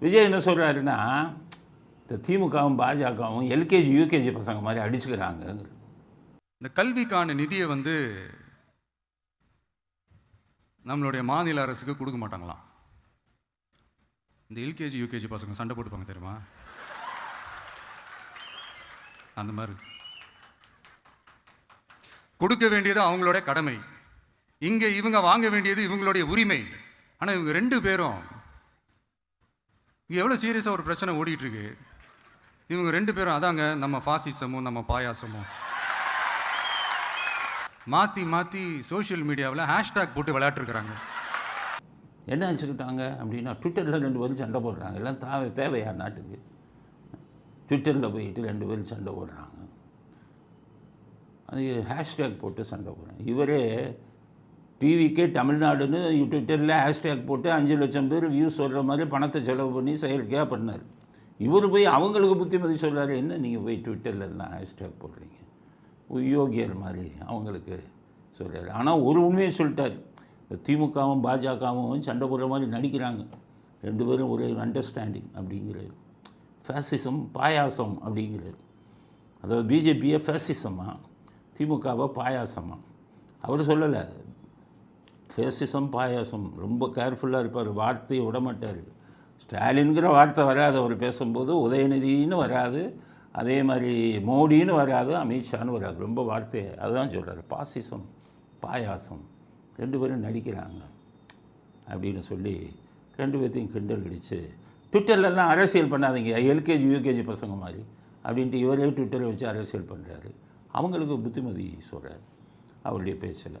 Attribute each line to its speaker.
Speaker 1: விஜய் என்ன சொல்கிறாருன்னா இந்த திமுகவும் பாஜகவும் எல்கேஜி யூகேஜி பசங்க மாதிரி அடிச்சுக்கிறாங்க.
Speaker 2: இந்த கல்விக்கான நிதியை வந்து நம்மளுடைய மாநில அரசுக்கு கொடுக்க மாட்டாங்களாம். இந்த எல்கேஜி யூகேஜி பசங்க சண்டை போட்டுப்பாங்க தெரியுமா? அந்த மாதிரி. கொடுக்க வேண்டியது அவங்களோட கடமை. இங்கே இவங்க வாங்க வேண்டியது இவங்களுடைய உரிமை. ஆனால் இவங்க ரெண்டு பேரும் இங்கே எவ்வளோ சீரியஸாக ஒரு பிரச்சனை ஓடிட்டுருக்கு இவங்க ரெண்டு பேரும் அதாங்க நம்ம ஃபாசிசமும் நம்ம பாயாசமும். மாற்றி மாற்றி சோஷியல் மீடியாவில் ஹேஷ்டேக் போட்டு விளையாட்டுருக்குறாங்க.
Speaker 1: என்ன நினச்சிக்கிட்டாங்க அப்படின்னா ட்விட்டரில் ரெண்டு பேரும் சண்டை போடுறாங்க. எல்லாம் தேவை தேவையா நாட்டுக்கு? ட்விட்டரில் போயிட்டு ரெண்டு பேரும் சண்டை போடுறாங்க. அது ஹேஷ்டேக் போட்டு சண்டை போடுறாங்க. இவரே டிவிக்கே தமிழ்நாடுன்னு ட்விட்டரில் ஹேஷ்டேக் போட்டு அஞ்சு லட்சம் பேர் வியூஸ் சொல்கிற மாதிரி பணத்தை செலவு பண்ணி செயற்கையாக பண்ணார். இவர் போய் அவங்களுக்கு புத்திமதி சொல்கிறாரு என்ன நீங்கள் போய் ட்விட்டரில் எல்லாம் ஹேஷ்டேக் போடுறீங்க? யோகியர் மாதிரி அவங்களுக்கு சொல்கிறார் ஆனால் ஒரு உண்மையை சொல்லிட்டார். திமுகவும் பாஜகவும் சண்டை போடுற மாதிரி நடிக்கிறாங்க. ரெண்டு பேரும் ஒரு அண்டர்ஸ்டாண்டிங் அப்படிங்கிறது ஃபேசிசம் பாயாசம் அப்படிங்கிறது அதாவது பிஜேபியை ஃபேசிசமாக திமுகவை பாயாசமாக அவர் சொல்லலை. ஃபேசிசம் பாயாசம். ரொம்ப கேர்ஃபுல்லாக இருப்பார். வார்த்தையை விட மாட்டார். ஸ்டாலின்கிற வார்த்தை வராது. அவர் பேசும்போது உதயநிதினு வராது. அதே மாதிரி மோடின்னு வராது. அமித்ஷான்னு வராது. ரொம்ப வார்த்தை. அதுதான் சொல்கிறார் பாசிசம் பாயாசம். ரெண்டு பேரும் நடிக்கிறாங்க அப்படின்னு சொல்லி ரெண்டு பேர்த்தையும் கிண்டல் அடித்து ட்விட்டர்லலாம் அரசியல் பண்ணாதீங்க. எல்கேஜி யூகேஜி பசங்க மாதிரி. அப்படின்ட்டு இவரே ட்விட்டரை வச்சு அரசியல் பண்ணுறாரு அவங்களுக்கு புத்திமதி சொல்கிறார் அவருடைய பேச்சில்.